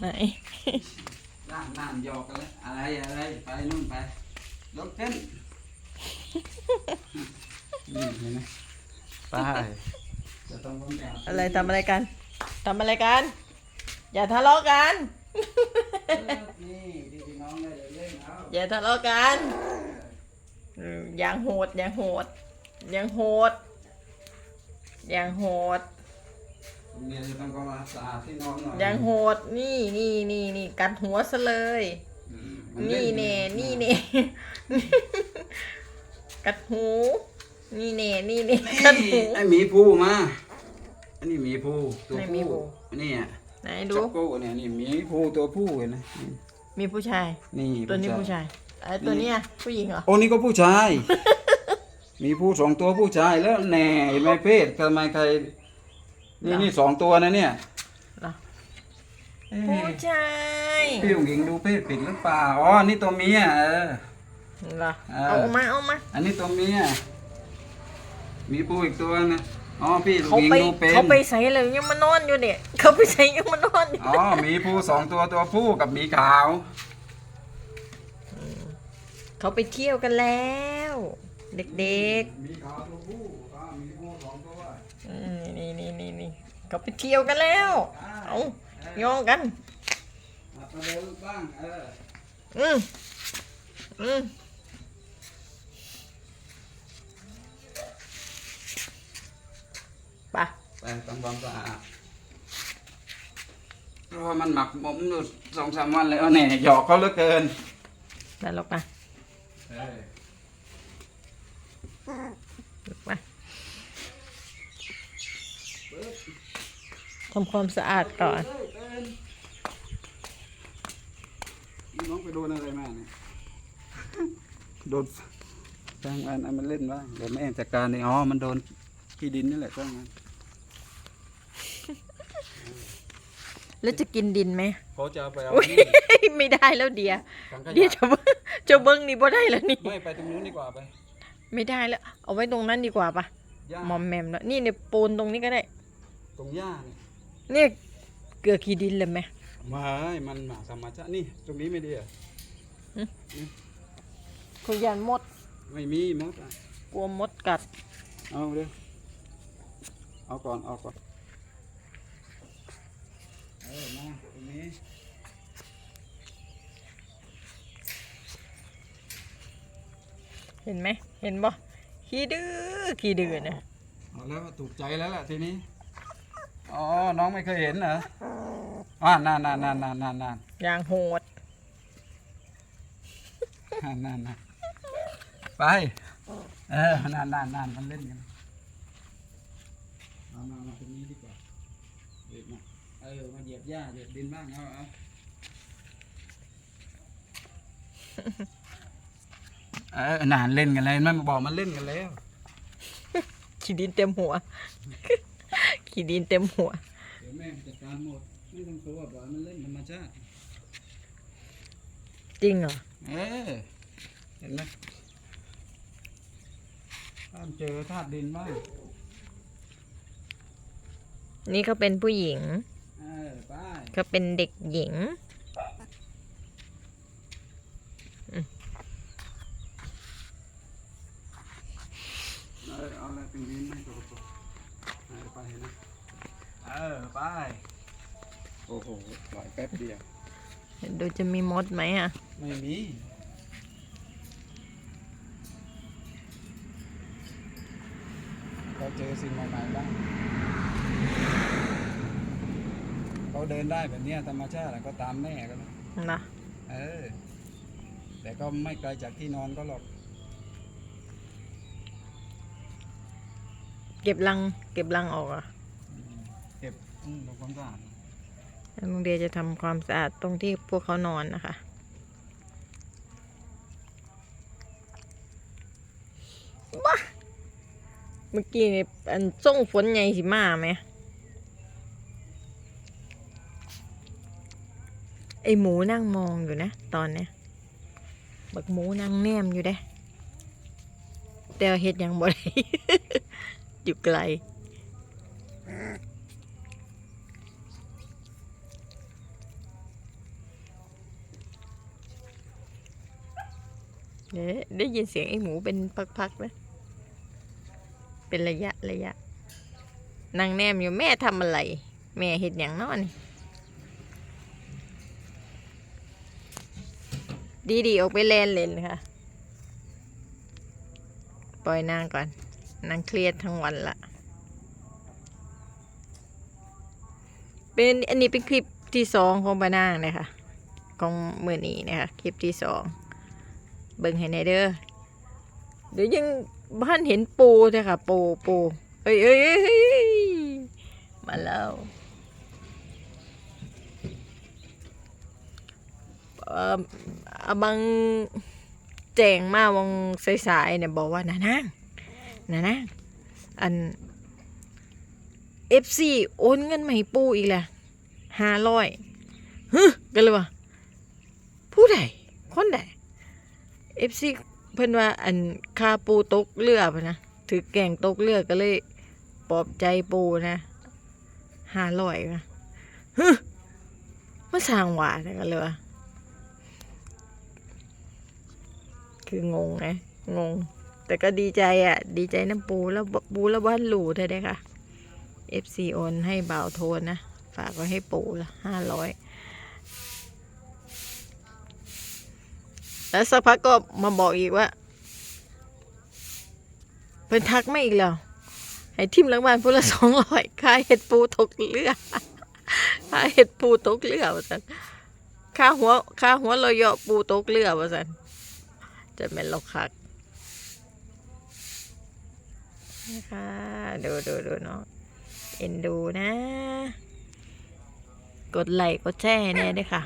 ไหนน้ำน้ำหยอกกันเลยอะไรอะไรไปนู่นไปยกขึ้นนี่เห็นไหมไปจะต้องต้องการอะไรทำอะไรกันทำอะไรกัน อย่าทะเลาะกัน นี่ที่พี่น้องได้เล่นเอาอย่าทะเลาะกันอืมอย่างโหดอย่างโหดอย่างโหดอย่างโหด เนี่ยจะต้องก็มาสะอาดที่นอนหน่อยอย่างโหดนี่นี่นี่นี่กัดหัวซะเลย อืมมันี่ล่เน่นี่เน่ กัดหู นี่เน่นี่เน่กัดหู ไอหมีภูมา อันนี้หมีภูตัวไหนหมีผู้ภูอันนี้อะไหนดู จักโก้เนี่ยนี่หมีภูตัวผู้เห็นไหมมีผู้ชาย นี่ตัวนี้ผู้ชายไอ้ตัวเนี้ยผู้หญิงเหรอ โอ้นี่ก็ผู้ชาย มีผู้สองตัวผู้ชายแล้วแน่เห็นไหมเพศทำไมใคร นี่นี่สองตัวนะเนี่ยเหรอเอ๊ะผู้ชายพี่หญิงดูเพศผิดหรือเปล่า อ๋อ นี่ตัวเมียเออเหรอเออเอามาเอามา อันนี้ตัวเมีย มีปูอีกตัวนะอ๋อพี่หเขาญิงไปดูเป็นเขาไปใส่เลยยังมานอนอยู่เนี่ย เขาไปใส่ยังมานอนอยู่ อ๋อ มีผู้สองตัวตัวผู้กับหมีขาว เขาไปเที่ยวกันแล้ว เด็กหมีขาวตัวผู้อ่ามีผู้สองตัว ๆอืมนี่นี่นี่ นี่เขาไปเที่ยวกันแล้ว เอาโยงกันมาประเดิมบ้างเอออืมอืมไปไปทำความสะอาดเพราะว่ามันหมักหมมอยู่สองสามวันเลยเอาแน่หยอกเขาเหลือเกินไปลกมาเออลกมา ทำความสะอาดก่อนเฮ้ยเต้นน้องไปโดนอะไรมาเนี่ย โดนจ้างมันเอามันเล่นบ้างเดี๋ยวแม่จัดการเองอ๋อ มันโดนขี้ดินนี่แหละจ้างมันแล้วจะกินดินไหมเขาจะเอาไปเอาอุ๊ยนี่ไม่ได้แล้วเดีย ถังขเดียยะจะเบิ้งจะเบิ้งนี่บ่ได้แล้วนี่ ไม่ไปตรงนู้นดีกว่าไปไม่ได้แล้ว เอาไว้ตรงนั้นดีกว่าปะหญ้ามอมแมมแล้วนี่เนี่ยปูนตรงนี้ก็ได้ ตรงหญ้าเนี่ย เนี่ยเกลือขี้ดินเลยไหมไม่มันหมาธรรมชาตินี่ ตรงนี้ไม่ดีเหรอะคุณยันมดไม่มีมดอะกลัวมดกัด เอาเร็วเอาก่อนเอาก่อนเออมาตรงนี้เห็นไหมเห็นบ่ขี้ดื้อขี้ดื้อนะเอาแล้วถูกใจแล้วล่ะทีนี้ อ๋อ น้องไม่เคยเห็นเหรออ่านานนานนานนานนานนานอย่างโหดนานนานนานไป เออนานนานนานมันเล่นกันเอามามาตรงนี้ดีกว่าเด็กมาเออมาเหยียบหญ้าเหยียบดินบ้างเอาเอาเออนานเล่นกันเลยมันบอกมันเล่นกันแล้ว ขี้ดินเต็มหัว ขี้ดินเต็มหัวเดี๋ยวแม่จัดการหมดไม่ต้องกลัวปล่อยมันเล่นธรรมชาติจริงเหรอเออเห็นไหมห้ามเจอธาตุดินบ้างนี่เขาเป็นผู้หญิงเออไปเขาเป็นเด็กหญิงเออเอาอะไรเป็นดินไม่ตัวตัวเออไปนะ เออไปโอ้โหปล่อยแป๊บเดียวดูจะมีมดไหมอะ ไม่มีเราเจอสิ่งใหม่ๆบ้างเขาเดินได้แบบเนี้ยธรรมชาติอะก็ตามแม่ก็แล้วนะเออ แต่ก็ไม่ไกลจากที่นอนก็หรอกเก็บรัง เก็บรังออกเหรอะเก็บอืม ทำความสะอาดลุงเดียจะทำความสะอาดตรงที่พวกเขานอนนะคะ ว้าเมื่อกี้นี่อันส่งฝนใหญ่สิมาไหม ไอหมูนั่งมองอยู่นะตอนเนี้ยบักหมูนั่งแนมอยู่เด้แต่เฮ็ดยังบ่ได้อยู่ไกล เด้ได้ยินเสียงไอ้หมูเป็นพักๆนะ เป็นระยะระยะนางแนมอยู่แม่ทำอะไร แม่เห็ดอย่างนอนดีดีๆออกไปแลนเล่นค่ะ ปล่อยนางก่อน นางเครียดทั้งวันละเป็นอันนี้เป็นคลิปที่สองของปานางเลยค่ะของมือนี้นะคะคลิปที่สอง เบิ่งให้ในเด้อเดี๋ยวยังบ้านเห็นปูเลยค่ะ ปูปูเอ้ยเอ้ยเอ้ยมาแล้วเอ่ออาบังแจงมาวังสายๆเนี่ยบอกว่านานั่งนานั่งอันเอฟซีโอนเงินมาให้ปูอีกแหละห้าร้อยฮึกันเลยว่าผู้ใดคนใด เอฟซีเพิ่นว่าอันคาปูตกเรือพนะถือแก่งตกเรือก็เลยปลอบใจปูนะห้าร้อยนะฮึมาสร้างหวาแต่กันเลยว่าคืองงไงงง แต่ก็ดีใจอะ ดีใจน้ำปูแล้วปูแล้วบ้านหลูเธอได้ค่ะ FC โอนให้เบาโทนนะ ฝากไว้ให้ปูละห้าร้อย แล้วสักพักก็มาบอกอีกว่าเพิ่นทักไม่อีกแล้วให้ทิมหลังบ้านพูละสองร้อยค่าเห็ดปูตกเรือค่าเห็ดปูตกเรือว่าสันค่าหัวค่าหัวเราเยาะปูตกเรือว่าสันจะเป็นเราคักนะคะดูดูดูเนาะเอ็นดูนะ กดไลค์กดแชร์แน่ด้วยค่ะ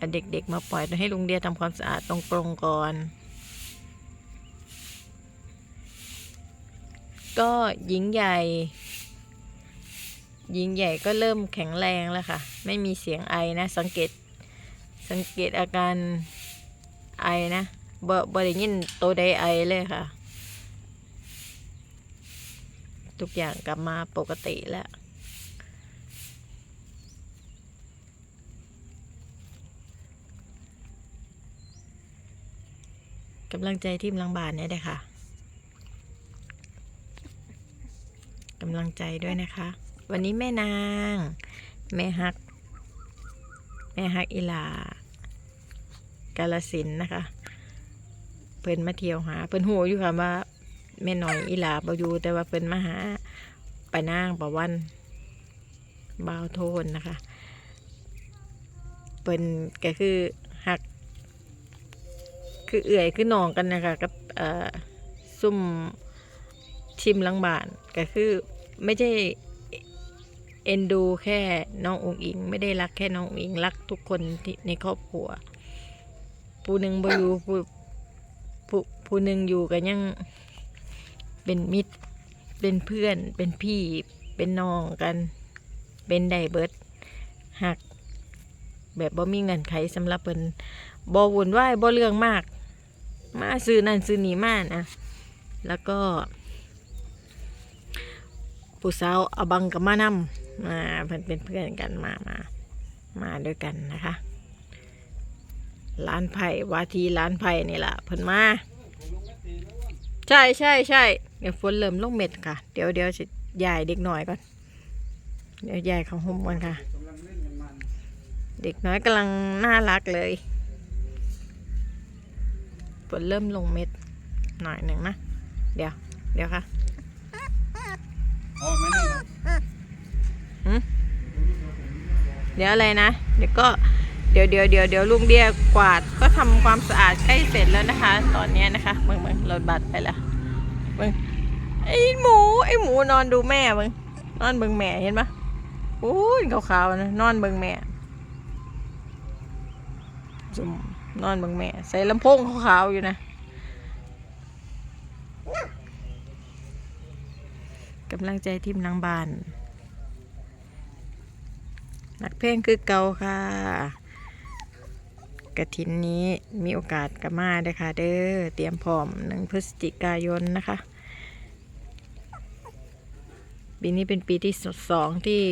เอาเด็กๆ มาปล่อยให้ลุงเดียทำความสะอาดตรงกรงก่อน ก็หญิงใหญ่ หญิงใหญ่ก็เริ่มแข็งแรงแล้วค่ะ ไม่มีเสียงไอนะ สังเกต สังเกตอาการไอนะบ่บ่ได้ยินตัวใดไอเลยค่ะ ทุกอย่างกลับมาปกติแล้ว กำลังใจทีมลังบานเนี่ยเลยค่ะกำลังใจด้วยนะคะ วันนี้แม่นาง แม่ฮัก แม่ฮักอีหลากาลสินนะคะ เพิ่นมาเที่ยวหา เพิ่นหูอยู่ค่ะว่าแม่หน้อยอีหลาบ่อยู่แต่ว่าเพิ่นมาหาไปานางประวันบ่าวโทนนะคะ เพิ่นก็คือ คือเอื่อยคือนองกันนะคะกับเอ่อซุ่มทีมลังบานก็คือไม่ใช่เอ็นดูแค่น้ององอิง ไม่ได้รักแค่น้ององอิงรักทุกคนที่ในครอบครัวผู้หนึ่งบอยู่ผู้ผู้ผู้หนึ่งอยู่กันยังเป็นมิตรเป็นเพื่อนเป็นพี่เป็นน้องกัน เป็นไดเบิร์ดหัก แบบบ่มีเงินไขสำหรับเพิ่นบ่วุ่นวายบ่เรื่องมาก มาซื้อนั่นซื้อนี่มานะแล้วก็ผู้สาวเอาบังกับมานำมาเพิ่นเป็นเพื่อนกันมามามาด้วยกันนะคะร้านไผ่วาทีร้านไผ่นี่แหละเพิ่นมา ใช่ใช่ใช่เดี๋ยวฝนเริ่มลงเม็ดค่ะ เดี๋ยวเดี๋ยวจะยายเด็กหน้อยก่อนเดี๋ยวยายเขาห่มก่อนค่ะ เด็กน้อยกำลังน่ารักเลย เริ่มลงเม็ดหน่อยหนึ่งนะ เดี๋ยว เดี๋ยวค่ะอ๋อไม่นั่นเหรอเดี๋ยวอะไรนะ เดี๋ยวก็เดี๋ยวเดี๋ยวเดี๋ยวเดี๋ยวลุงเดียกวาดก็ทำความสะอาดใกล้เสร็จแล้วนะคะ ตอนเนี้ยนะคะมึงมึงเราบัตรไปละมึงไอหมูไอหมูนอนดูแม่มึงนอนเบิ่งแม่เห็นปะอุ้ยขาวๆนะนอนเบิ่งแม่จุ่ม นอนบิ่งแม่ ใส่ลำโพงขาวๆอยู่นะกำลังใจทีมนางบานนักเพลงคือเก่าค่ะ กระถินนี้มีโอกาสกับมาเด้อค่ะ เด้อเตรียมพร้อมหนึ่งพฤศจิกายนนะคะ ปีนี้เป็นปีที่สองที่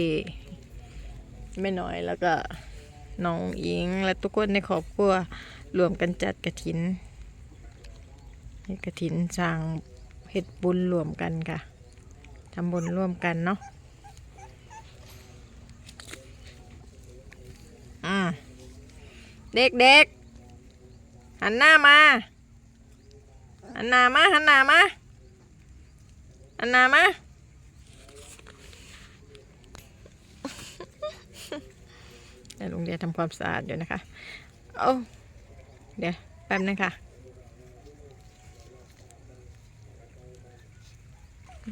ไม่น้อยแล้วก็ น้องอิง และทุกคนในครอบครัวรวมกันจัดกระถินกระถินสร้างเฮ็ดบุญรวมกันค่ะทำบุญร่วมกันเนาะอ่าเด็กๆหันหน้ามา หันหน้ามา หันหน้ามา หันหน้ามา เดี๋ยวลุงเดียทำความสะอาดอยู่นะคะเอาเดี๋ยวแป๊บนึงค่ะ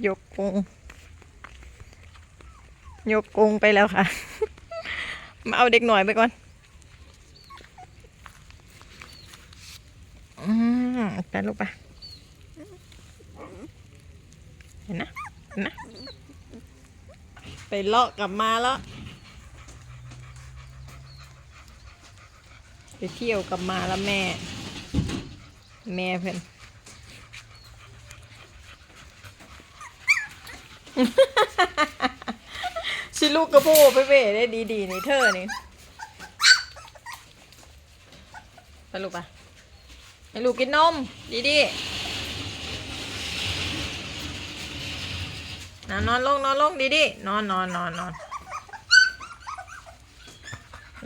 ยกกรงยกกรงไปแล้วค่ะ มาเอาเด็กหน่อยไปก่อนอืมไปลูกไปเห็นนะเห็นนะ ไปเลาะกลับมาแล้ว ไปเที่ยวกับมาแล้วแม่ แม่เพื่อนชิลูกกระโปงไปเว่ได้ดีๆนี่เธอนี่ไปลูกปะให้ลูกกินนม ดีๆนอนนอนลงนอนลงดีๆนอนนอนนอนนอน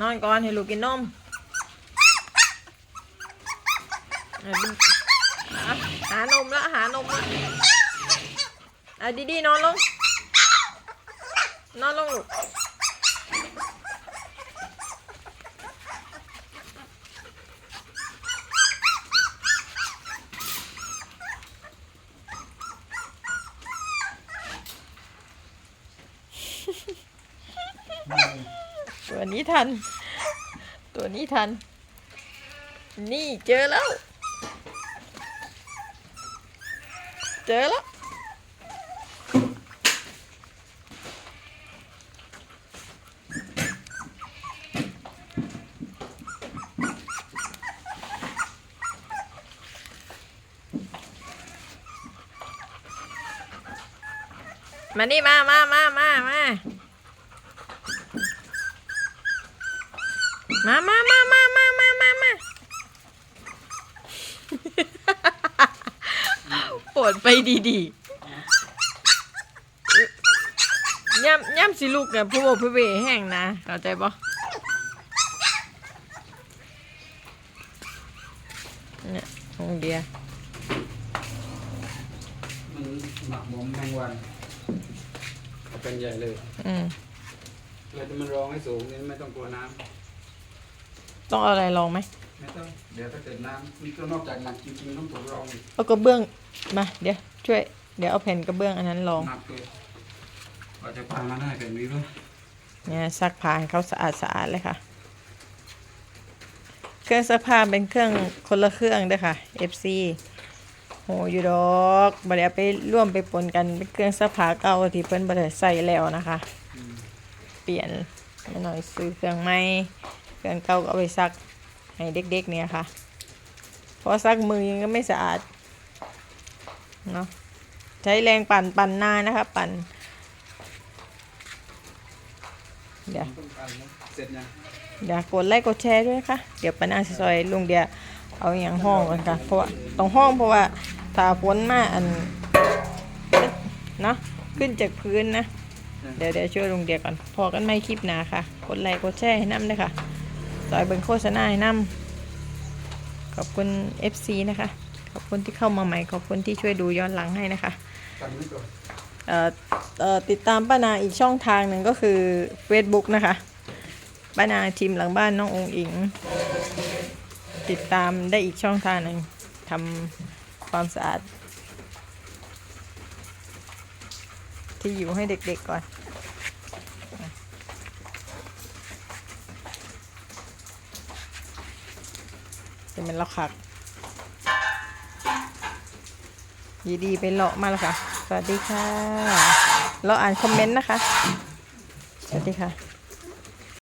นอนก่อนให้ลูกกินนมเอาดิอะ หานมละหานมละอะดีๆนอนลง นอนลงลูกตัวนี้ทัน ตัวนี้ทัน นี่เจอแล้ว เจอแล้วมานี่มามามามามา มามามามามา ดไปดีๆย่ำย่ำสิลูกเนี่ยผู้บอกผู้เวแห้งนะเข้าใจปะเนี่ยองเดียมันหมักหมมแมงวันเอาเป็นใหญ่เลยอืมเราจะมันรองให้สูงนี่ไม่ต้องกลัวน้ต้องเอาอะไรลองไหมำ ไม่ต้องเดี๋ยวถ้าเกิดน้ำนี่ก็นอกจากหนักจริงๆต้องตัวรองอีกเอากระเบื้องมาเดี๋ยวช่วย เดี๋ยวเอาแผ่นกระเบื้องอันนั้นลองหนักเลยกว่าจะพามาได้แบบนี้ก็เนี่ยซักผ้าให้เขาสะอาดสะอาดเลยค่ะ เครื่องซักผ้าเป็นเครื่องคนละเครื่องเด้วยค่ะ FC โหอยู่ดอกบ่ได้เอาไปร่วมไปปนกันเป็นเครื่องซักผ้าเก่าที่เพิ่นบ่ได้ใส่แล้วนะคะ เปลี่ยนมาหน่อยซื้อเครื่องใหม่เครื่องเก่าก็เอาไปซัก ให้เด็กๆเนี่ยค่ะเพราะซักมือยังก็ไม่สะอาดเนาะใช้แรงปั่นปั่นนานนะคะ ปั่นเดี๋ยวต้องการนะเสร็จยังอย่ากดไลค์กดแชร์ด้วยนะคะเดี๋ยวปนาสิซอยลุงเดียเอาอย่างห้องกันค่ะเพราะว่าต้องห้องเพราะว่าถ้าฝนมาอันเนาะขึ้นจากพื้นนะ เดี๋ยวเดี๋ยวช่วยลุงเดียก่อนพอกันไม่คลิปหนาค่ะ กดไลค์กดแชร์ให้น้ำด้วยค่ะ ซอยเบิงโฆษณาให้น้ำขอบคุณ FC นะคะ ขอบคุณที่เข้ามาใหม่ ขอบคุณที่ช่วยดูย้อนหลังให้นะคะเอ่อเอ่อติดตามป้านาอีกช่องทางหนึ่งก็คือ Facebook นะคะป้านาทีมหลังบ้านน้ององค์อิง ติดตามได้อีกช่องทางหนึ่งทำความสะอาดที่อยู่ให้เด็กๆก่อน จะเป็นเราคักดีไปเลาะมาแล้วค่ะ สวัสดีค่ะ เราอ่านคอมเมนต์นะคะ สวัสดีค่ะ